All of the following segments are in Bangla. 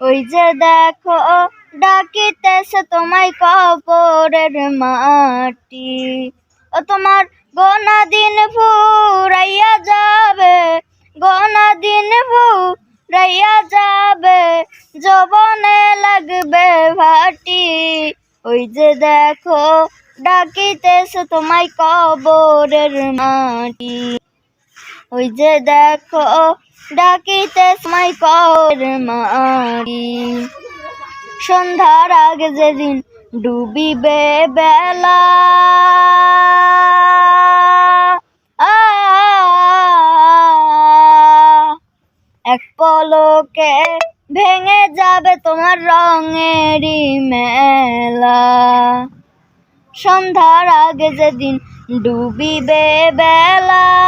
ওই যে দেখো, ডাকিতেছে তোমায় কবরের মাটি। ও তোমার গোনা দিন ফুরাইয়া যাবে গোনা দিন ফুরাইয়া যাবে জবনে লাগবে ভাটি। ওই যে দেখো, ডাকিতেছে তোমায় কবরের মাটি। ওই যে দেখো, ডাকিতে সময় কর মারি। সন্ধ্যার আগে যেদিন ডুবিবে বেলা। এক পলকে ভেঙে যাবে তোমার রঙেরই মেলা। সন্ধ্যার আগে যেদিন ডুবিবে বেলা।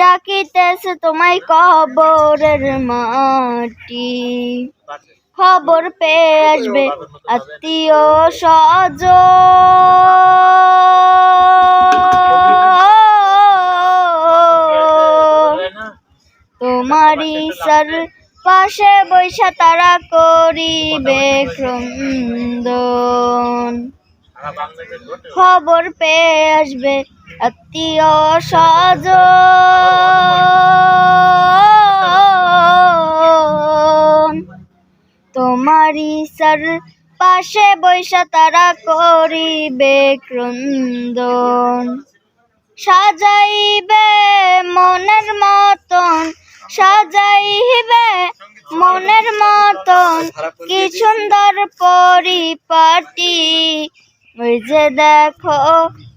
ডাকিতেছে তোমায় কবরের মাটি। খবর পেয়ে আসবে আত্মীয় সজ তোমারই সর পাশে বৈশা তারা করিবে ক্রন্দন। খবর পেয়ে আসবে আত্মীয় সজ তোমারই সর পাশে বৈশা তারা করিবে ক্রন্দন। সাজাইবে মনের মতন, সাজাইবে মনের মতন, কি সুন্দর পরিপাটি। ওই যে দেখো,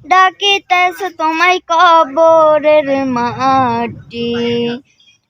ডাকিতেছে তোমায় কবরের মাটি।